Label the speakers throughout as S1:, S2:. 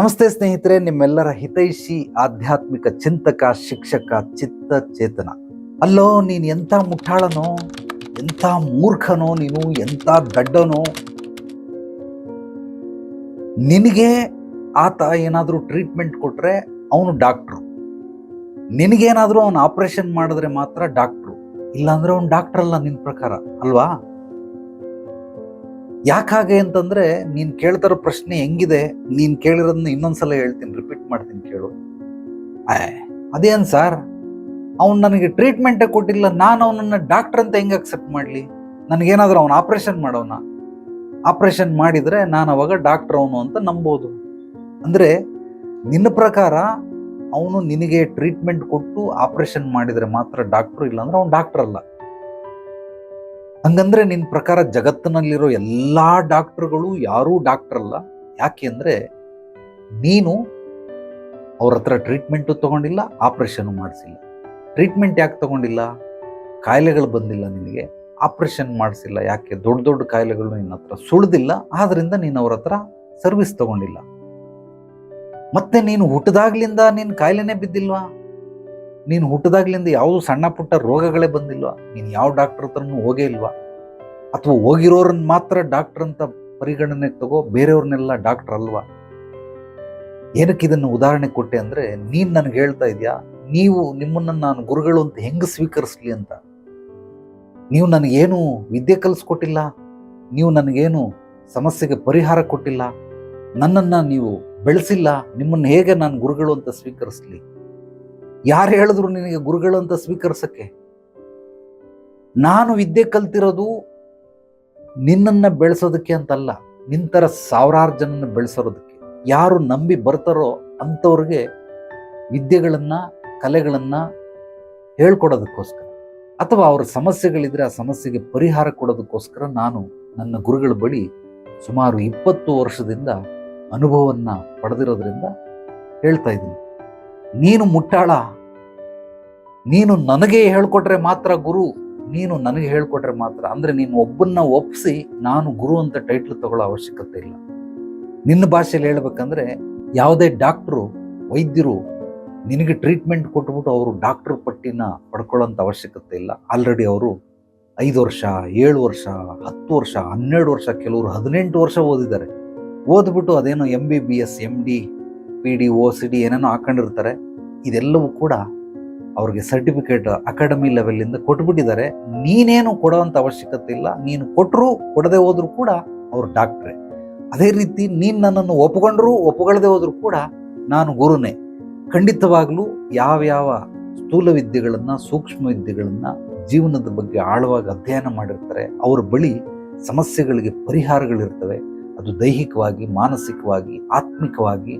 S1: ನಮಸ್ತೆ ಸ್ನೇಹಿತರೆ, ನಿಮ್ಮೆಲ್ಲರ ಹಿತೈಷಿ ಆಧ್ಯಾತ್ಮಿಕ ಚಿಂತಕ, ಶಿಕ್ಷಕ, ಚಿತ್ತ ಚೇತನ. ಅಲ್ಲೋ, ನೀನು ಎಂಥ ಮುಟ್ಟಾಳನೋ ಎಂಥ ಮೂರ್ಖನೋ ನೀನು ಎಂಥ ದಡ್ಡನೋ. ನಿನಗೆ ಆತ ಏನಾದರೂ ಟ್ರೀಟ್ಮೆಂಟ್ ಕೊಟ್ಟರೆ ಅವನು ಡಾಕ್ಟ್ರು ನಿನಗೇನಾದರೂ ಅವನು ಆಪರೇಷನ್ ಮಾಡಿದ್ರೆ ಮಾತ್ರ ಡಾಕ್ಟ್ರು ಇಲ್ಲಾಂದ್ರೆ ಅವನು ಡಾಕ್ಟ್ರಲ್ಲ ನಿನ್ನ ಪ್ರಕಾರ, ಅಲ್ವಾ? ಯಾಕಾಗೆ ಅಂತಂದ್ರೆ ನೀನ್ ಕೇಳ್ತಾರೋ ಪ್ರಶ್ನೆ ಹೆಂಗಿದೆ, ನೀನ್ ಕೇಳಿರೋದನ್ನ ಇನ್ನೊಂದ್ಸಲ ಹೇಳ್ತೀನಿ ರಿಪೀಟ್ ಮಾಡ್ತೀನಿ ಕೇಳು. ಅದೇನ್ ಸರ್? ಅವ್ನು ನನಗೆ ಟ್ರೀಟ್ಮೆಂಟೇ ಕೊಟ್ಟಿಲ್ಲ, ನಾನು ಅವನನ್ನ ಡಾಕ್ಟರ್ ಅಂತ ಹೆಂಗೆ ಅಕ್ಸೆಪ್ಟ್ ಮಾಡಲಿ? ನನಗೇನಾದ್ರೂ ಅವನು ಆಪರೇಷನ್ ಮಾಡೋನ? ಆಪರೇಷನ್ ಮಾಡಿದ್ರೆ ನಾನು ಅವಾಗ ಡಾಕ್ಟರ್ ಅವನು ಅಂತ ನಂಬೋದು. ಅಂದ್ರೆ ನಿನ್ನ ಪ್ರಕಾರ ಅವನು ನಿನಗೆ ಟ್ರೀಟ್ಮೆಂಟ್ ಕೊಟ್ಟು ಆಪರೇಷನ್ ಮಾಡಿದ್ರೆ ಮಾತ್ರ ಡಾಕ್ಟ್ರು ಇಲ್ಲಾಂದ್ರೆ ಅವನು ಡಾಕ್ಟರ್ ಅಲ್ಲ. ಹಂಗಂದ್ರೆ ನಿನ್ನ ಪ್ರಕಾರ ಜಗತ್ತಿನಲ್ಲಿರೋ ಎಲ್ಲಾ ಡಾಕ್ಟರ್ಗಳು ಯಾರೂ ಡಾಕ್ಟರ್ ಅಲ್ಲ. ಯಾಕೆ ಅಂದರೆ ನೀನು ಅವ್ರ ಹತ್ರ ಟ್ರೀಟ್ಮೆಂಟು ತಗೊಂಡಿಲ್ಲ ಆಪರೇಷನ್ ಮಾಡಿಸಿಲ್ಲ. ಟ್ರೀಟ್ಮೆಂಟ್ ಯಾಕೆ ತಗೊಂಡಿಲ್ಲ? ಕಾಯಿಲೆಗಳು ಬಂದಿಲ್ಲ ನಿನಗೆ ಆಪ್ರೇಷನ್ ಮಾಡಿಸಿಲ್ಲ. ಯಾಕೆ? ದೊಡ್ಡ ದೊಡ್ಡ ಕಾಯಿಲೆಗಳು ನಿನ್ನ ಹತ್ರ ಸುಳ್ದಿಲ್ಲ, ಆದ್ರಿಂದ ನೀನು ಅವ್ರ ಹತ್ರ ಸರ್ವಿಸ್ ತಗೊಂಡಿಲ್ಲ. ಮತ್ತೆ ನೀನು ಹುಟ್ಟದಾಗ್ಲಿಂದ ನೀನು ಕಾಯಿಲೆನೇ ಬಿದ್ದಿಲ್ವಾ? ನೀನು ಹುಟ್ಟಿದಾಗ್ಲಿಂದ ಯಾವುದು ಸಣ್ಣ ಪುಟ್ಟ ರೋಗಗಳೇ ಬಂದಿಲ್ವಾ? ನೀನು ಯಾವ ಡಾಕ್ಟರ್ ಹತ್ರನೂ ಹೋಗೇ ಇಲ್ವಾ? ಅಥವಾ ಹೋಗಿರೋರನ್ನ ಮಾತ್ರ ಡಾಕ್ಟರ್ ಅಂತ ಪರಿಗಣನೆಗೆ ತಗೋ, ಬೇರೆಯವ್ರನ್ನೆಲ್ಲ ಡಾಕ್ಟರ್ ಅಲ್ವಾ? ಏನಕ್ಕೆ ಇದನ್ನು ಉದಾಹರಣೆ ಕೊಟ್ಟೆ ಅಂದರೆ, ನೀನು ನನಗೆ ಹೇಳ್ತಾ ಇದೆಯಾ, ನೀವು ನಿಮ್ಮನ್ನು ನಾನು ಗುರುಗಳು ಅಂತ ಹೆಂಗೆ ಸ್ವೀಕರಿಸ್ಲಿ ಅಂತ? ನೀವು ನನಗೇನು ವಿದ್ಯೆ ಕಲಿಸ್ಕೊಟ್ಟಿಲ್ಲ? ನೀವು ನನಗೇನು ಸಮಸ್ಯೆಗೆ ಪರಿಹಾರ ಕೊಟ್ಟಿಲ್ಲ? ನನ್ನನ್ನು ನೀವು ಬೆಳೆಸಿಲ್ಲ? ನಿಮ್ಮನ್ನು ಹೇಗೆ ನಾನು ಗುರುಗಳು ಅಂತ ಸ್ವೀಕರಿಸ್ಲಿ? ಯಾರು ಹೇಳಿದ್ರು ನಿನಗೆ ಗುರುಗಳಂತ ಸ್ವೀಕರಿಸಕ್ಕೆ? ನಾನು ವಿದ್ಯೆ ಕಲ್ತಿರೋದು ನಿನ್ನನ್ನು ಬೆಳೆಸೋದಕ್ಕೆ ಅಂತಲ್ಲ, ನಿಂತರ ಸಾವಿರಾರು ಜನನ ಬೆಳೆಸೋದಕ್ಕೆ. ಯಾರು ನಂಬಿ ಬರ್ತಾರೋ ಅಂಥವ್ರಿಗೆ ವಿದ್ಯೆಗಳನ್ನು, ಕಲೆಗಳನ್ನು ಹೇಳ್ಕೊಡೋದಕ್ಕೋಸ್ಕರ. ಅಥವಾ ಅವ್ರ ಸಮಸ್ಯೆಗಳಿದ್ರೆ ಆ ಸಮಸ್ಯೆಗೆ ಪರಿಹಾರ ಕೊಡೋದಕ್ಕೋಸ್ಕರ ನಾನು ನನ್ನ ಗುರುಗಳ ಬಳಿ ಸುಮಾರು ಇಪ್ಪತ್ತು ವರ್ಷದಿಂದ ಅನುಭವವನ್ನು ಪಡೆದಿರೋದ್ರಿಂದ ಹೇಳ್ತಾ ಇದ್ದೀನಿ. ನೀನು ಮುಟ್ಟಾಳ? ನೀನು ನನಗೆ ಹೇಳ್ಕೊಟ್ರೆ ಮಾತ್ರ ಗುರು, ನೀನು ನನಗೆ ಹೇಳ್ಕೊಟ್ರೆ ಮಾತ್ರ. ಅಂದ್ರೆ ನೀನು ಒಬ್ಬನ್ನ ಒಪ್ಪಿಸಿ ನಾನು ಗುರು ಅಂತ ಟೈಟ್ಲ್ ತಗೊಳ್ಳೋ ಅವಶ್ಯಕತೆ ಇಲ್ಲ. ನಿನ್ನ ಭಾಷೆಯಲ್ಲಿ ಹೇಳ್ಬೇಕಂದ್ರೆ ಯಾವುದೇ ಡಾಕ್ಟ್ರು ವೈದ್ಯರು ನಿನಗೆ ಟ್ರೀಟ್ಮೆಂಟ್ ಕೊಟ್ಬಿಟ್ಟು ಅವರು ಡಾಕ್ಟರ್ ಪಟ್ಟಿನ ಪಡ್ಕೊಳ್ಳೋಂಥ ಅವಶ್ಯಕತೆ ಇಲ್ಲ. ಆಲ್ರೆಡಿ ಅವರು ಐದು ವರ್ಷ, ಏಳು ವರ್ಷ, ಹತ್ತು ವರ್ಷ, ಹನ್ನೆರಡು ವರ್ಷ, ಕೆಲವರು ಹದಿನೆಂಟು ವರ್ಷ ಓದಿದ್ದಾರೆ. ಓದ್ಬಿಟ್ಟು ಅದೇನೋ M B B S M D P D O C D ಏನೇನೋ ಹಾಕೊಂಡಿರ್ತಾರೆ, ಇದೆಲ್ಲವೂ ಕೂಡ ಅವ್ರಿಗೆ ಸರ್ಟಿಫಿಕೇಟ್ ಅಕಾಡೆಮಿ ಲೆವೆಲಿಂದ ಕೊಟ್ಬಿಟ್ಟಿದ್ದಾರೆ. ನೀನೇನು ಕೊಡೋವಂಥ ಅವಶ್ಯಕತೆ ಇಲ್ಲ, ನೀನು ಕೊಟ್ಟರು ಕೊಡದೆ ಹೋದರೂ ಕೂಡ ಅವರು ಡಾಕ್ಟ್ರೆ ಅದೇ ರೀತಿ ನೀನು ನನ್ನನ್ನು ಒಪ್ಕೊಂಡ್ರು ಒಪ್ಪಗಳದೆ ಹೋದರೂ ಕೂಡ ನಾನು ಗುರುನೇ. ಖಂಡಿತವಾಗಲೂ ಯಾವ್ಯಾವ ಸ್ಥೂಲ ವಿದ್ಯೆಗಳನ್ನು, ಸೂಕ್ಷ್ಮ ವಿದ್ಯೆಗಳನ್ನು ಜೀವನದ ಬಗ್ಗೆ ಆಳವಾಗಿ ಅಧ್ಯಯನ ಮಾಡಿರ್ತಾರೆ, ಅವ್ರ ಬಳಿ ಸಮಸ್ಯೆಗಳಿಗೆ ಪರಿಹಾರಗಳಿರ್ತವೆ. ಅದು ದೈಹಿಕವಾಗಿ, ಮಾನಸಿಕವಾಗಿ, ಆತ್ಮಿಕವಾಗಿ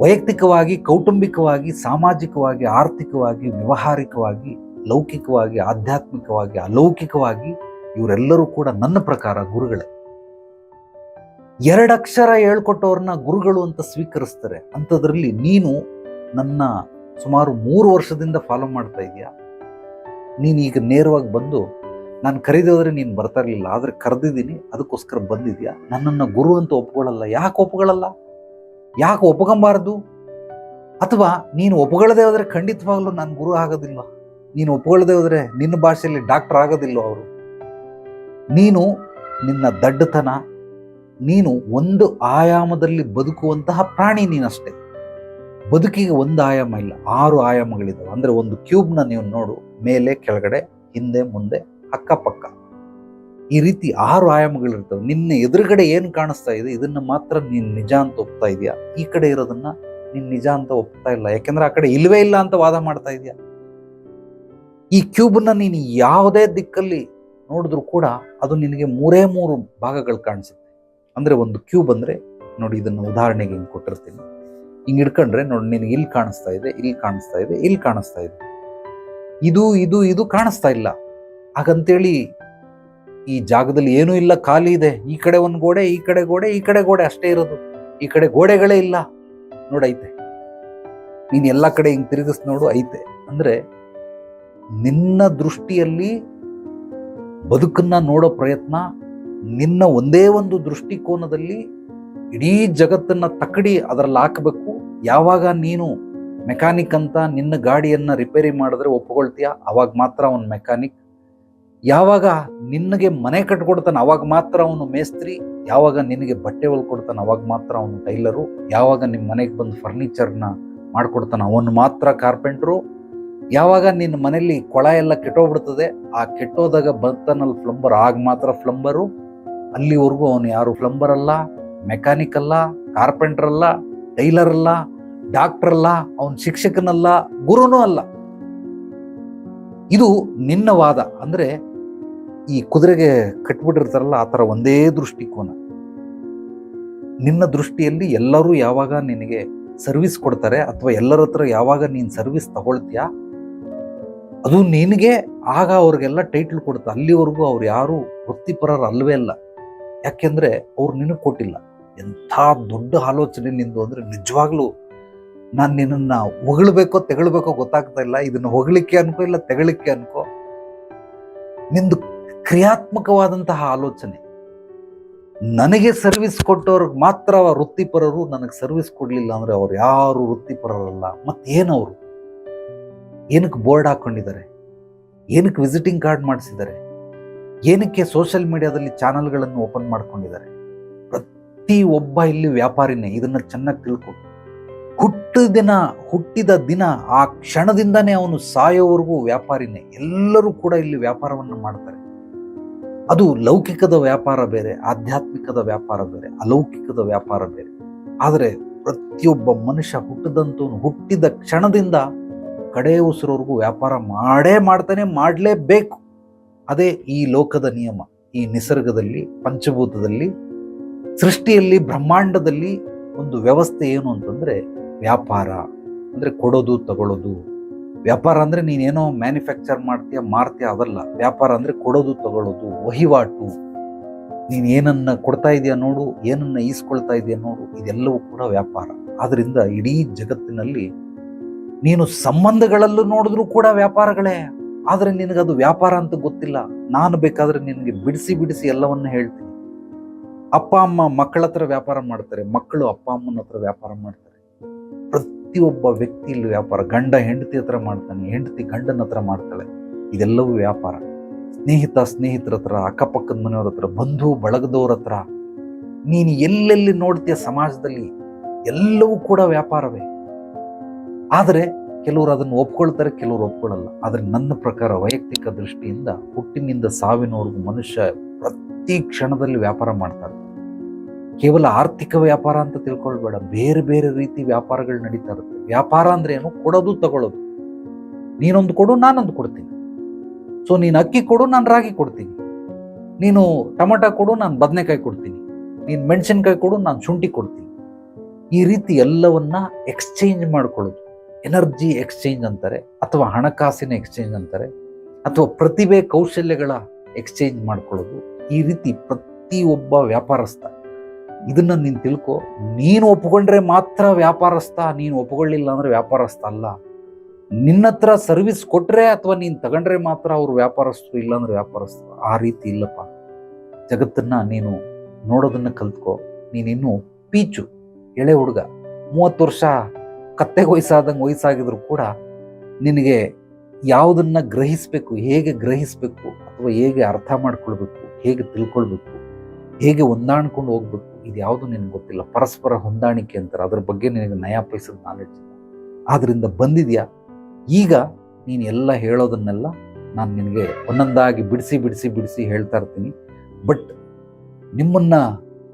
S1: ವೈಯಕ್ತಿಕವಾಗಿ, ಕೌಟುಂಬಿಕವಾಗಿ, ಸಾಮಾಜಿಕವಾಗಿ, ಆರ್ಥಿಕವಾಗಿ, ವ್ಯವಹಾರಿಕವಾಗಿ, ಲೌಕಿಕವಾಗಿ, ಆಧ್ಯಾತ್ಮಿಕವಾಗಿ, ಅಲೌಕಿಕವಾಗಿ ಇವರೆಲ್ಲರೂ ಕೂಡ ನನ್ನ ಪ್ರಕಾರ ಗುರುಗಳೇ. ಎರಡಕ್ಷರ ಹೇಳ್ಕೊಟ್ಟವ್ರನ್ನ ಗುರುಗಳು ಅಂತ ಸ್ವೀಕರಿಸ್ತಾರೆ. ಅಂಥದ್ರಲ್ಲಿ ನೀನು ನನ್ನ ಸುಮಾರು ಮೂರು ವರ್ಷದಿಂದ ಫಾಲೋ ಮಾಡ್ತಾ ಇದೀಯಾ. ನೀನು ಈಗ ನೇರವಾಗಿ ಬಂದು ನಾನು ಕರೆದೋದ್ರೆ ನೀನು ಬರ್ತಾ ಇರಲಿಲ್ಲ, ಆದರೆ ಕರೆದಿದ್ದೀನಿ, ಅದಕ್ಕೋಸ್ಕರ ಬಂದಿದ್ಯಾ? ನನ್ನನ್ನು ಗುರು ಅಂತ ಒಪ್ಕೊಳ್ಳಲ್ಲ. ಯಾಕೆ ಒಪ್ಕೊಳ್ಳಲ್ಲ? ಯಾಕೆ ಒಪ್ಕೊಂಬಾರ್ದು? ಅಥವಾ ನೀನು ಒಪ್ಕೊಳ್ಳದೆ ಹೋದರೆ ಖಂಡಿತವಾಗ್ಲೂ ನಾನು ಗುರು ಆಗೋದಿಲ್ಲ ನೀನು ಒಪ್ಕೊಳ್ಳದೆ ಹೋದರೆ ನಿನ್ನ ಭಾಷೆಯಲ್ಲಿ ಡಾಕ್ಟರ್ ಆಗೋದಿಲ್ವ ಅವರು? ನೀನು ನಿನ್ನ ದಡ್ಡತನ, ನೀನು ಒಂದು ಆಯಾಮದಲ್ಲಿ ಬದುಕುವಂತಹ ಪ್ರಾಣಿ ನೀನಷ್ಟೇ. ಬದುಕಿಗೆ ಒಂದು ಆಯಾಮ ಇಲ್ಲ, ಆರು ಆಯಾಮಗಳಿದ್ದಾವೆ ಅಂದರೆ ಒಂದು ಕ್ಯೂಬ್ನ ನೀವು ನೋಡು, ಮೇಲೆ, ಕೆಳಗಡೆ, ಹಿಂದೆ, ಮುಂದೆ, ಅಕ್ಕಪಕ್ಕ. ಈ ರೀತಿ ಆರು ಆಯಾಮಗಳಿರ್ತವೆ. ನಿನ್ನ ಎದುರುಗಡೆ ಏನು ಕಾಣಿಸ್ತಾ ಇದೆ, ಇದನ್ನು ಮಾತ್ರ ನೀನು ನಿಜ ಅಂತ ಒಪ್ತಾ ಇದೆಯಾ? ಈ ಕಡೆ ಇರೋದನ್ನ ನೀನು ನಿಜ ಅಂತ ಒಪ್ತಾ ಇಲ್ಲ. ಯಾಕೆಂದ್ರೆ ಆ ಕಡೆ ಇಲ್ವೇ ಇಲ್ಲ ಅಂತ ವಾದ ಮಾಡ್ತಾ ಇದೆಯಾ? ಈ ಕ್ಯೂಬ್ನ ನೀನು ಯಾವುದೇ ದಿಕ್ಕಲ್ಲಿ ನೋಡಿದ್ರು ಕೂಡ ಅದು ನಿನಗೆ ಮೂರೇ ಮೂರು ಭಾಗಗಳು ಕಾಣಿಸುತ್ತೆ. ಅಂದ್ರೆ ಒಂದು ಕ್ಯೂಬ್ ಅಂದ್ರೆ, ನೋಡಿ ಇದನ್ನು ಉದಾಹರಣೆಗೆ ಹಿಂಗೆ ಕೊಟ್ಟಿರ್ತೀನಿ. ಹಿಂಗೆ ಹಿಡ್ಕೊಂಡ್ರೆ ನೋಡಿ ನಿನಗೆ ಇಲ್ಲಿ ಕಾಣಿಸ್ತಾ ಇದೆ, ಇಲ್ಲಿ ಕಾಣಿಸ್ತಾ ಇದೆ, ಇಲ್ಲಿ ಕಾಣಿಸ್ತಾ ಇದೆ. ಇದು ಇದು ಇದು ಕಾಣಿಸ್ತಾ ಇಲ್ಲ. ಹಾಗಂತೇಳಿ ಈ ಜಾಗದಲ್ಲಿ ಏನೂ ಇಲ್ಲ, ಖಾಲಿ ಇದೆ. ಈ ಕಡೆ ಒಂದು ಗೋಡೆ, ಈ ಕಡೆ ಗೋಡೆ, ಈ ಕಡೆ ಗೋಡೆ ಅಷ್ಟೇ ಇರೋದು. ಈ ಕಡೆ ಗೋಡೆಗಳೇ ಇಲ್ಲ. ನೋಡೈತೆ ನೀನು ಎಲ್ಲ ಕಡೆ ಹಿಂಗೆ ತಿರುಗಿಸ್ ನೋಡು ಐತೆ. ಅಂದರೆ ನಿನ್ನ ದೃಷ್ಟಿಯಲ್ಲಿ ಬದುಕನ್ನ ನೋಡೋ ಪ್ರಯತ್ನ, ನಿನ್ನ ಒಂದೇ ಒಂದು ದೃಷ್ಟಿಕೋನದಲ್ಲಿ ಇಡೀ ಜಗತ್ತನ್ನ ತಕ್ಕಡಿ ಅದರಲ್ಲಿ ಹಾಕಬೇಕು. ಯಾವಾಗ ನೀನು ಮೆಕ್ಯಾನಿಕ್ ಅಂತ ನಿನ್ನ ಗಾಡಿಯನ್ನ ರಿಪೇರಿ ಮಾಡಿದ್ರೆ ಒಪ್ಕೊಳ್ತೀಯ? ಅವಾಗ ಮಾತ್ರ ಅವನು ಮೆಕ್ಯಾನಿಕ್ ಯಾವಾಗ ನಿನಗೆ ಮನೆ ಕಟ್ಕೊಡ್ತಾನೆ, ಅವಾಗ ಮಾತ್ರ ಅವನು ಮೇಸ್ತ್ರಿ, ಯಾವಾಗ ನಿನಗೆ ಬಟ್ಟೆ ಹೊಲ್ಕೊಡ್ತಾನೆ, ಅವಾಗ ಮಾತ್ರ ಅವನು ಟೈಲರು, ಯಾವಾಗ ನಿಮ್ಮ ಮನೆಗೆ ಬಂದು ಫರ್ನಿಚರ್ನ ಮಾಡ್ಕೊಡ್ತಾನೆ, ಅವನು ಮಾತ್ರ ಕಾರ್ಪೆಂಟ್ರು. ಯಾವಾಗ ನಿನ್ನ ಮನೆಯಲ್ಲಿ ಕೊಳ ಎಲ್ಲ ಕೆಟ್ಟೋಗ್ಬಿಡ್ತದೆ, ಆ ಕೆಟ್ಟೋದಾಗ ಬರ್ತಾನಲ್ಲಿ ಫ್ಲಂಬರ್ ಆಗ ಮಾತ್ರ ಫ್ಲಂಬರು ಅಲ್ಲಿವರೆಗೂ ಅವನು ಯಾರು ಫ್ಲಂಬರ್ ಅಲ್ಲ, ಮೆಕ್ಯಾನಿಕ್ ಅಲ್ಲ, ಕಾರ್ಪೆಂಟರ್ ಅಲ್ಲ, ಟೈಲರ್ ಅಲ್ಲ, ಡಾಕ್ಟರ್ ಅಲ್ಲ, ಅವನ ಶಿಕ್ಷಕನಲ್ಲ, ಗುರುನೂ ಅಲ್ಲ. ಇದು ನಿನ್ನ ವಾದ. ಅಂದ್ರೆ ಈ ಕುದುರೆಗೆ ಕಟ್ಬಿಟ್ಟಿರ್ತಾರಲ್ಲ, ಆ ಥರ ಒಂದೇ ದೃಷ್ಟಿಕೋನ. ನಿನ್ನ ದೃಷ್ಟಿಯಲ್ಲಿ ಎಲ್ಲರೂ ಯಾವಾಗ ನಿನಗೆ ಸರ್ವಿಸ್ ಕೊಡ್ತಾರೆ ಅಥವಾ ಎಲ್ಲರ ಹತ್ರ ಯಾವಾಗ ನೀನು ಸರ್ವಿಸ್ ತಗೊಳ್ತೀಯ, ಅದು ನಿನಗೆ ಆಗ ಅವ್ರಿಗೆಲ್ಲ ಟೈಟ್ಲ್ ಕೊಡುತ್ತೆ. ಅಲ್ಲಿವರೆಗೂ ಅವ್ರು ಯಾರು ವೃತ್ತಿಪರರು ಅಲ್ವೇ ಅಲ್ಲ. ಯಾಕೆಂದ್ರೆ ಅವ್ರು ನಿನಗೆ ಕೊಟ್ಟಿಲ್ಲ. ಎಂಥ ದೊಡ್ಡ ಆಲೋಚನೆ ನಿಂದು ಅಂದ್ರೆ ನಿಜವಾಗ್ಲೂ ನಾನು ನಿನ್ನನ್ನು ಹೊಗಳ್ಬೇಕೋ ತೆಗಳಬೇಕೋ ಗೊತ್ತಾಗ್ತಾ ಇಲ್ಲ. ಇದನ್ನ ಹೊಗಳಿಕೆ ಅನ್ಕೋ ಇಲ್ಲ ತೆಗಳಿಕೆ ಅನ್ಕೋ. ನಿಂದು ಕ್ರಿಯಾತ್ಮಕವಾದಂತಹ ಆಲೋಚನೆ. ನನಗೆ ಸರ್ವಿಸ್ ಕೊಟ್ಟವ್ರಿಗೆ ಮಾತ್ರ ವೃತ್ತಿಪರರು ನನಗೆ ಸರ್ವಿಸ್ ಕೊಡಲಿಲ್ಲ ಅಂದ್ರೆ ಅವ್ರು ಯಾರು ವೃತ್ತಿಪರರಲ್ಲ. ಮತ್ತೇನವರು? ಏನಕ್ಕೆ ಬೋರ್ಡ್ ಹಾಕೊಂಡಿದ್ದಾರೆ? ಏನಕ್ಕೆ ವಿಸಿಟಿಂಗ್ ಕಾರ್ಡ್ ಮಾಡಿಸಿದ್ದಾರೆ? ಏನಕ್ಕೆ ಸೋಷಿಯಲ್ ಮೀಡಿಯಾದಲ್ಲಿ ಚಾನಲ್ಗಳನ್ನು ಓಪನ್ ಮಾಡ್ಕೊಂಡಿದ್ದಾರೆ? ಪ್ರತಿ ಒಬ್ಬ ಇಲ್ಲಿ ವ್ಯಾಪಾರಿನೇ, ಇದನ್ನ ಚೆನ್ನಾಗಿ ತಿಳ್ಕೊ. ಹುಟ್ಟಿದಿನ, ಹುಟ್ಟಿದ ದಿನ, ಆ ಕ್ಷಣದಿಂದನೇ ಅವನು ಸಾಯೋವರೆಗೂ ವ್ಯಾಪಾರಿನೇ. ಎಲ್ಲರೂ ಕೂಡ ಇಲ್ಲಿ ವ್ಯಾಪಾರವನ್ನು ಮಾಡ್ತಾರೆ. ಅದು ಲೌಕಿಕದ ವ್ಯಾಪಾರ ಬೇರೆ, ಆಧ್ಯಾತ್ಮಿಕದ ವ್ಯಾಪಾರ ಬೇರೆ, ಅಲೌಕಿಕದ ವ್ಯಾಪಾರ ಬೇರೆ. ಆದರೆ ಪ್ರತಿಯೊಬ್ಬ ಮನುಷ್ಯ ಹುಟ್ಟಿದಂತೂ ಹುಟ್ಟಿದ ಕ್ಷಣದಿಂದ ಕಡೆ ಉಸಿರೋರ್ಗೂ ವ್ಯಾಪಾರ ಮಾಡೇ ಮಾಡ್ತಾನೆ, ಮಾಡಲೇಬೇಕು. ಅದೇ ಈ ಲೋಕದ ನಿಯಮ. ಈ ನಿಸರ್ಗದಲ್ಲಿ, ಪಂಚಭೂತದಲ್ಲಿ, ಸೃಷ್ಟಿಯಲ್ಲಿ, ಬ್ರಹ್ಮಾಂಡದಲ್ಲಿ ಒಂದು ವ್ಯವಸ್ಥೆ ಏನು ಅಂತಂದರೆ ವ್ಯಾಪಾರ. ಅಂದರೆ ಕೊಡೋದು ತಗೊಳ್ಳೋದು ವ್ಯಾಪಾರ ಅಂದರೆ ನೀನೇನೋ ಮ್ಯಾನುಫ್ಯಾಕ್ಚರ್ ಮಾಡ್ತೀಯ, ಮಾರ್ತೀಯ ಅದಲ್ಲ. ವ್ಯಾಪಾರ ಅಂದರೆ ಕೊಡೋದು, ತಗೊಳ್ಳೋದು, ವಹಿವಾಟು. ನೀನು ಏನನ್ನು ಕೊಡ್ತಾ ಇದೆಯಾ ನೋಡು, ಏನನ್ನು ಈಸ್ಕೊಳ್ತಾ ಇದೆಯಾ ನೋಡು, ಇದೆಲ್ಲವೂ ಕೂಡ ವ್ಯಾಪಾರ. ಆದ್ದರಿಂದ ಇಡೀ ಜಗತ್ತಿನಲ್ಲಿ ನೀನು ಸಂಬಂಧಗಳಲ್ಲೂ ನೋಡಿದ್ರೂ ಕೂಡ ವ್ಯಾಪಾರಗಳೇ. ಆದ್ರೆ ನಿನಗದು ವ್ಯಾಪಾರ ಅಂತ ಗೊತ್ತಿಲ್ಲ. ನಾನು ಬೇಕಾದರೆ ನಿನಗೆ ಬಿಡಿಸಿ ಬಿಡಿಸಿ ಎಲ್ಲವನ್ನು ಹೇಳ್ತೀನಿ. ಅಪ್ಪ, ಅಮ್ಮ ಮಕ್ಕಳ ಹತ್ರ ವ್ಯಾಪಾರ ಮಾಡ್ತಾರೆ. ಮಕ್ಕಳು ಅಪ್ಪ ಅಮ್ಮನ ಹತ್ರ ವ್ಯಾಪಾರ ಮಾಡ್ತಾರೆ. ಪ್ರತಿಯೊಬ್ಬ ವ್ಯಕ್ತಿ ಇಲ್ಲಿ ವ್ಯಾಪಾರ. ಗಂಡ ಹೆಂಡತಿ ಹತ್ರ ಮಾಡ್ತಾನೆ, ಹೆಂಡತಿ ಗಂಡನ ಹತ್ರ ಮಾಡ್ತಾಳೆ. ಇದೆಲ್ಲವೂ ವ್ಯಾಪಾರ. ಸ್ನೇಹಿತ ಸ್ನೇಹಿತರ ಹತ್ರ, ಅಕ್ಕಪಕ್ಕದ ಮನೆಯವ್ರ ಹತ್ರ, ಬಂಧು ಬಳಗದವ್ರ ಹತ್ರ. ನೀನು ಎಲ್ಲೆಲ್ಲಿ ನೋಡ್ತೀಯ ಸಮಾಜದಲ್ಲಿ ಎಲ್ಲವೂ ಕೂಡ ವ್ಯಾಪಾರವೇ. ಆದರೆ ಕೆಲವರು ಅದನ್ನು ಒಪ್ಕೊಳ್ತಾರೆ, ಕೆಲವರು ಒಪ್ಕೊಳ್ಳಲ್ಲ ಆದರೆ ನನ್ನ ಪ್ರಕಾರ ವೈಯಕ್ತಿಕ ದೃಷ್ಟಿಯಿಂದ, ಹುಟ್ಟಿನಿಂದ ಸಾವಿನವರೆಗೂ ಮನುಷ್ಯ ಪ್ರತಿ ಕ್ಷಣದಲ್ಲಿ ವ್ಯಾಪಾರ ಮಾಡ್ತಾರೆ ಕೇವಲ ಆರ್ಥಿಕ ವ್ಯಾಪಾರ ಅಂತ ತಿಳ್ಕೊಳ್ಬೇಡ. ಬೇರೆ ಬೇರೆ ರೀತಿ ವ್ಯಾಪಾರಗಳು ನಡೀತಾ ಇರುತ್ತೆ. ವ್ಯಾಪಾರ ಅಂದ್ರೆ ಏನು? ಕೊಡೋದು, ತಗೊಳ್ಳೋದು. ನೀನೊಂದು ಕೊಡು, ನಾನೊಂದು ಕೊಡ್ತೀನಿ. ಸೊ ನೀನು ಅಕ್ಕಿ ಕೊಡು, ನಾನು ರಾಗಿ ಕೊಡ್ತೀನಿ. ನೀನು ಟೊಮಟೊ ಕೊಡು, ನಾನು ಬದನೆಕಾಯಿ ಕೊಡ್ತೀನಿ. ನೀನು ಮೆಣಸಿನ್ಕಾಯಿ ಕೊಡು, ನಾನು ಶುಂಠಿ ಕೊಡ್ತೀನಿ. ಈ ರೀತಿ ಎಲ್ಲವನ್ನ ಎಕ್ಸ್ಚೇಂಜ್ ಮಾಡ್ಕೊಳ್ಳೋದು. ಎನರ್ಜಿ ಎಕ್ಸ್ಚೇಂಜ್ ಅಂತಾರೆ, ಅಥವಾ ಹಣಕಾಸಿನ ಎಕ್ಸ್ಚೇಂಜ್ ಅಂತಾರೆ, ಅಥವಾ ಪ್ರತಿಭೆ, ಕೌಶಲ್ಯಗಳ ಎಕ್ಸ್ಚೇಂಜ್ ಮಾಡ್ಕೊಳ್ಳೋದು. ಈ ರೀತಿ ಪ್ರತಿಯೊಬ್ಬ ವ್ಯಾಪಾರಸ್ಥ ಇದನ್ನ ನೀನು ತಿಳ್ಕೊ. ನೀನು ಒಪ್ಕೊಂಡ್ರೆ ಮಾತ್ರ ವ್ಯಾಪಾರಸ್ಥ, ನೀನು ಒಪ್ಕೊಳ್ಳಿಲ್ಲ ಅಂದ್ರೆ ವ್ಯಾಪಾರಸ್ಥ ಅಲ್ಲ. ನಿನ್ನ ಹತ್ರ ಸರ್ವಿಸ್ ಕೊಟ್ಟರೆ ಅಥವಾ ನೀನು ತಗೊಂಡ್ರೆ ಮಾತ್ರ ಅವ್ರು ವ್ಯಾಪಾರಸ್ಥರು ಇಲ್ಲಾಂದ್ರೆ ವ್ಯಾಪಾರಸ್ಥರು. ಆ ರೀತಿ ಇಲ್ಲಪ್ಪ. ಜಗತ್ತನ್ನ ನೀನು ನೋಡೋದನ್ನ ಕಲ್ತ್ಕೊ. ನೀನಿನ್ನು ಪೀಚು, ಎಳೆ ಹುಡುಗ. ಮೂವತ್ತು ವರ್ಷ ಕತ್ತೆಗೆ ವಯಸ್ಸಾದಂಗೆ ವಯಸ್ಸಾಗಿದ್ರು ಕೂಡ ನಿನಗೆ ಯಾವುದನ್ನ ಗ್ರಹಿಸಬೇಕು, ಹೇಗೆ ಗ್ರಹಿಸಬೇಕು ಅಥವಾ ಹೇಗೆ ಅರ್ಥ ಮಾಡ್ಕೊಳ್ಬೇಕು, ಹೇಗೆ ತಿಳ್ಕೊಳ್ಬೇಕು, ಹೇಗೆ ಹೊಂದಾಣ್ಕೊಂಡು ಹೋಗ್ಬೇಕು ಇದು ಯಾವುದು ನಿನಗೆ ಗೊತ್ತಿಲ್ಲ? ಪರಸ್ಪರ ಹೊಂದಾಣಿಕೆ ಅಂತಾರೆ. ಅದ್ರ ಬಗ್ಗೆ ನಿನಗೆ ನಯ ಪೈಸದ ನಾಲೆಡ್ಜ್ ಆದ್ರಿಂದ ಬಂದಿದ್ಯಾ? ಈಗ ನೀನು ಎಲ್ಲ ಹೇಳೋದನ್ನೆಲ್ಲ ನಾನು ನಿನಗೆ ಒಂದೊಂದಾಗಿ ಬಿಡಿಸಿ ಬಿಡಿಸಿ ಬಿಡಿಸಿ ಹೇಳ್ತಾ ಇರ್ತೀನಿ. ಬಟ್ ನಿಮ್ಮನ್ನ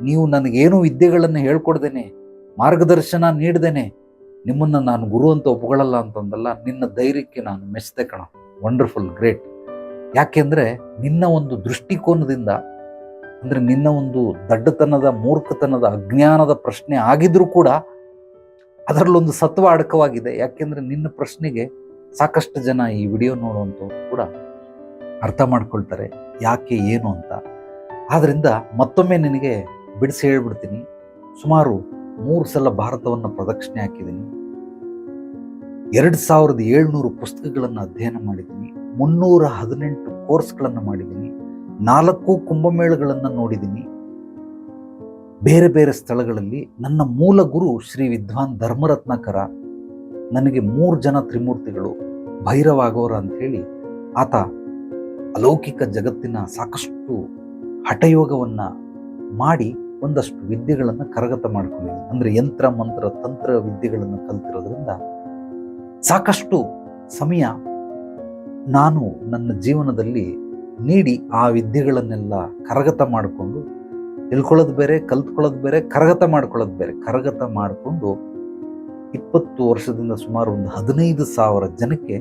S1: ನೀವು ನನಗೇನು ವಿದ್ಯೆಗಳನ್ನು ಹೇಳ್ಕೊಡ್ದೇನೆ, ಮಾರ್ಗದರ್ಶನ ನೀಡ್ದೇನೆ, ನಿಮ್ಮನ್ನ ನಾನು ಗುರು ಅಂತ ಒಪ್ಕೊಳ್ಳಲ್ಲ ಅಂತಂದಲ್ಲ, ನಿನ್ನ ಧೈರ್ಯಕ್ಕೆ ನಾನು ಮೆಚ್ಚದೆ ಕಣ. ವಂಡರ್ಫುಲ್ ಗ್ರೇಟ್ ಯಾಕೆಂದ್ರೆ ನಿನ್ನ ಒಂದು ದೃಷ್ಟಿಕೋನದಿಂದ ಅಂದ್ರೆ ನಿನ್ನ ಒಂದು ದಡ್ಡತನದ, ಮೂರ್ಖತನದ, ಅಜ್ಞಾನದ ಪ್ರಶ್ನೆ ಆಗಿದ್ರೂ ಕೂಡ ಅದರಲ್ಲೊಂದು ಸತ್ವ ಅಡಕವಾಗಿದೆ. ಯಾಕೆಂದರೆ ನಿನ್ನ ಪ್ರಶ್ನೆಗೆ ಸಾಕಷ್ಟು ಜನ ಈ ವಿಡಿಯೋ ನೋಡುವಂಥವ್ರು ಕೂಡ ಅರ್ಥ ಮಾಡ್ಕೊಳ್ತಾರೆ ಯಾಕೆ, ಏನು ಅಂತ. ಆದ್ದರಿಂದ ಮತ್ತೊಮ್ಮೆ ನಿನಗೆ ಬಿಡಿಸಿ ಹೇಳ್ಬಿಡ್ತೀನಿ. ಸುಮಾರು ಮೂರು ಸಲ ಭಾರತವನ್ನು ಪ್ರದಕ್ಷಿಣೆ ಹಾಕಿದ್ದೀನಿ. ಎರಡು ಸಾವಿರದ ಏಳ್ನೂರು ಪುಸ್ತಕಗಳನ್ನು ಅಧ್ಯಯನ ಮಾಡಿದ್ದೀನಿ. ಮುನ್ನೂರ ಹದಿನೆಂಟು ಕೋರ್ಸ್ಗಳನ್ನು ಮಾಡಿದ್ದೀನಿ. ನಾಲ್ಕು ಕುಂಭಮೇಳಗಳನ್ನು ನೋಡಿದ್ದೀನಿ ಬೇರೆ ಬೇರೆ ಸ್ಥಳಗಳಲ್ಲಿ ನನ್ನ ಮೂಲ ಗುರು ಶ್ರೀ ವಿದ್ವಾನ್ ಧರ್ಮರತ್ನಕರ ನನಗೆ ಮೂರು ಜನ ತ್ರಿಮೂರ್ತಿಗಳು ಭೈರವಾಗೋರ ಅಂಥೇಳಿ ಆತ ಅಲೌಕಿಕ ಜಗತ್ತಿನ ಸಾಕಷ್ಟು ಹಠಯೋಗವನ್ನು ಮಾಡಿ ಒಂದಷ್ಟು ವಿದ್ಯೆಗಳನ್ನು ಕರಗತ ಮಾಡ್ಕೊಂಡಿದ್ದೀನಿ ಅಂದರೆ ಯಂತ್ರ, ಮಂತ್ರ, ತಂತ್ರ ವಿದ್ಯೆಗಳನ್ನು ಕಲ್ತಿರೋದ್ರಿಂದ ಸಾಕಷ್ಟು ಸಮಯ ನಾನು ನನ್ನ ಜೀವನದಲ್ಲಿ ನೀಡಿ ಆ ವಿದ್ಯೆಗಳನ್ನೆಲ್ಲ ಕರಗತ ಮಾಡಿಕೊಂಡು, ತಿಳ್ಕೊಳ್ಳೋದು ಬೇರೆ, ಕಲ್ತ್ಕೊಳ್ಳೋದು ಬೇರೆ, ಕರಗತ ಮಾಡ್ಕೊಳ್ಳೋದು ಬೇರೆ, ಕರಗತ ಮಾಡಿಕೊಂಡು ಇಪ್ಪತ್ತು ವರ್ಷದಿಂದ ಸುಮಾರು ಒಂದು ಹದಿನೈದು ಸಾವಿರ ಜನಕ್ಕೆ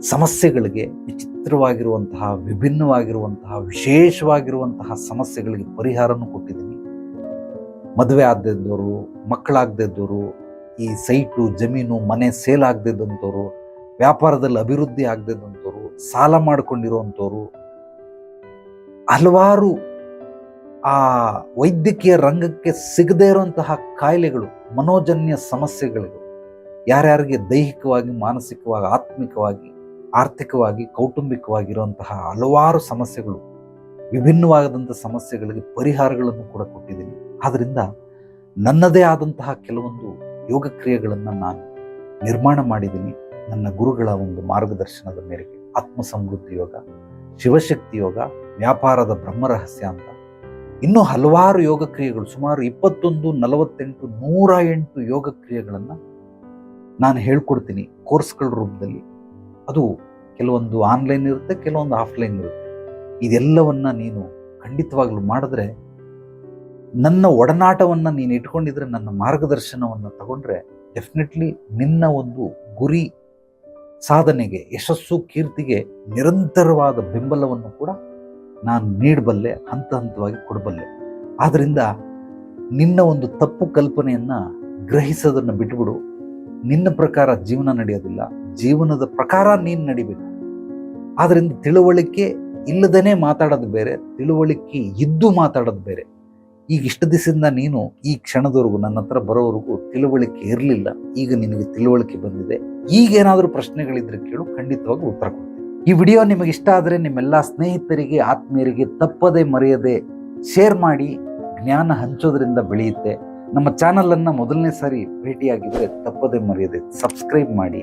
S1: ಸಮಸ್ಯೆಗಳಿಗೆ ವಿಚಿತ್ರವಾಗಿರುವಂತಹ, ವಿಭಿನ್ನವಾಗಿರುವಂತಹ, ವಿಶೇಷವಾಗಿರುವಂತಹ ಸಮಸ್ಯೆಗಳಿಗೆ ಪರಿಹಾರನೂ ಕೊಟ್ಟಿದ್ದೀನಿ. ಮದುವೆ ಆಗದಿದ್ದವರು ಮಕ್ಕಳಾಗದಿದ್ದವರು ಈ ಸೈಟು, ಜಮೀನು, ಮನೆ ಸೇಲ್ ಆಗದಿದ್ದಂಥವ್ರು ವ್ಯಾಪಾರದಲ್ಲಿ ಅಭಿವೃದ್ಧಿ ಆಗದಿದ್ದಂಥವ್ರು ಸಾಲ ಮಾಡಿಕೊಂಡಿರುವಂಥವ್ರು ಹಲವಾರು ಆ ವೈದ್ಯಕೀಯ ರಂಗಕ್ಕೆ ಸಿಗದೇ ಇರುವಂತಹ ಕಾಯಿಲೆಗಳು, ಮನೋಜನ್ಯ ಸಮಸ್ಯೆಗಳಿಗೆ ಯಾರ್ಯಾರಿಗೆ ದೈಹಿಕವಾಗಿ, ಮಾನಸಿಕವಾಗಿ, ಆತ್ಮಿಕವಾಗಿ, ಆರ್ಥಿಕವಾಗಿ ಕೌಟುಂಬಿಕವಾಗಿರುವಂತಹ ಹಲವಾರು ಸಮಸ್ಯೆಗಳು, ವಿಭಿನ್ನವಾದಂಥ ಸಮಸ್ಯೆಗಳಿಗೆ ಪರಿಹಾರಗಳನ್ನು ಕೂಡ ಕೊಟ್ಟಿದ್ದೀನಿ. ಆದ್ದರಿಂದ ನನ್ನದೇ ಆದಂತಹ ಕೆಲವೊಂದು ಯೋಗ ಕ್ರಿಯೆಗಳನ್ನು ನಾನು ನಿರ್ಮಾಣ ಮಾಡಿದ್ದೀನಿ. ನನ್ನ ಗುರುಗಳ ಒಂದು ಮಾರ್ಗದರ್ಶನದ ಮೇರೆಗೆ. ಆತ್ಮ ಸಮೃದ್ಧಿ ಯೋಗ, ಶಿವಶಕ್ತಿ ಯೋಗ, ವ್ಯಾಪಾರದ ಬ್ರಹ್ಮರಹಸ್ಯ ಅಂತ. ಇನ್ನೂ ಹಲವಾರು ಯೋಗ ಕ್ರಿಯೆಗಳು, ಸುಮಾರು ಇಪ್ಪತ್ತೊಂದು, ನಲವತ್ತೆಂಟು, ನೂರ ಎಂಟು ಯೋಗ ಕ್ರಿಯೆಗಳನ್ನು ನಾನು ಹೇಳ್ಕೊಡ್ತೀನಿ ಕೋರ್ಸ್ಗಳ ರೂಪದಲ್ಲಿ. ಅದು ಕೆಲವೊಂದು ಆನ್ಲೈನ್ ಇರುತ್ತೆ, ಕೆಲವೊಂದು ಆಫ್ಲೈನ್ ಇರುತ್ತೆ. ಇದೆಲ್ಲವನ್ನು ನೀನು ಖಂಡಿತವಾಗ್ಲೂ ಮಾಡಿದ್ರೆ, ನನ್ನ ಒಡನಾಟವನ್ನು ನೀನು ಇಟ್ಕೊಂಡಿದ್ರೆ, ನನ್ನ ಮಾರ್ಗದರ್ಶನವನ್ನು ತಗೊಂಡ್ರೆ, ಡೆಫಿನೆಟ್ಲಿ ನಿನ್ನ ಒಂದು ಗುರಿ ಸಾಧನೆಗೆ, ಯಶಸ್ಸು, ಕೀರ್ತಿಗೆ ನಿರಂತರವಾದ ಬೆಂಬಲವನ್ನು ಕೂಡ ನಾನು ನೀಡಬಲ್ಲೆ, ಹಂತ ಹಂತವಾಗಿ ಕೊಡಬಲ್ಲೆ. ಆದ್ದರಿಂದ ನಿನ್ನ ಒಂದು ತಪ್ಪು ಕಲ್ಪನೆಯನ್ನು ಗ್ರಹಿಸೋದನ್ನು ಬಿಟ್ಬಿಡು. ನಿನ್ನ ಪ್ರಕಾರ ಜೀವನ ನಡೆಯೋದಿಲ್ಲ. ಜೀವನದ ಪ್ರಕಾರ ನೀನು ನಡಿಬೇಕು. ಆದ್ದರಿಂದ ತಿಳುವಳಿಕೆ ಇಲ್ಲದೇ ಮಾತಾಡೋದು ಬೇರೆ, ತಿಳುವಳಿಕೆ ಇದ್ದು ಮಾತಾಡೋದು ಬೇರೆ. ಈಗ ಇಷ್ಟು ದಿವಸದಿಂದ ನೀನು ಈ ಕ್ಷಣದವರೆಗೂ ನನ್ನ ಹತ್ರ ಬರೋವರೆಗೂ ತಿಳುವಳಿಕೆ ಇರಲಿಲ್ಲ. ಈಗ ನಿನಗೆ ತಿಳುವಳಿಕೆ ಬಂದಿದೆ. ಈಗೇನಾದರೂ ಪ್ರಶ್ನೆಗಳಿದ್ರೆ ಕೇಳು, ಖಂಡಿತವಾಗಿ ಉತ್ತರ ಕೊಡ್ತೀನಿ. ಈ ವಿಡಿಯೋ ನಿಮಗೆ ಇಷ್ಟ ಆದರೆ ನಿಮ್ಮೆಲ್ಲ ಸ್ನೇಹಿತರಿಗೆ, ಆತ್ಮೀಯರಿಗೆ ತಪ್ಪದೆ ಮರೆಯದೆ ಶೇರ್ ಮಾಡಿ. ಜ್ಞಾನ ಹಂಚೋದ್ರಿಂದ ಬೆಳೆಯುತ್ತೆ. ನಮ್ಮ ಚಾನಲನ್ನು ಮೊದಲನೇ ಸಾರಿ ಭೇಟಿಯಾಗಿದ್ದರೆ ತಪ್ಪದೆ ಮರೆಯದೆ ಸಬ್ಸ್ಕ್ರೈಬ್ ಮಾಡಿ.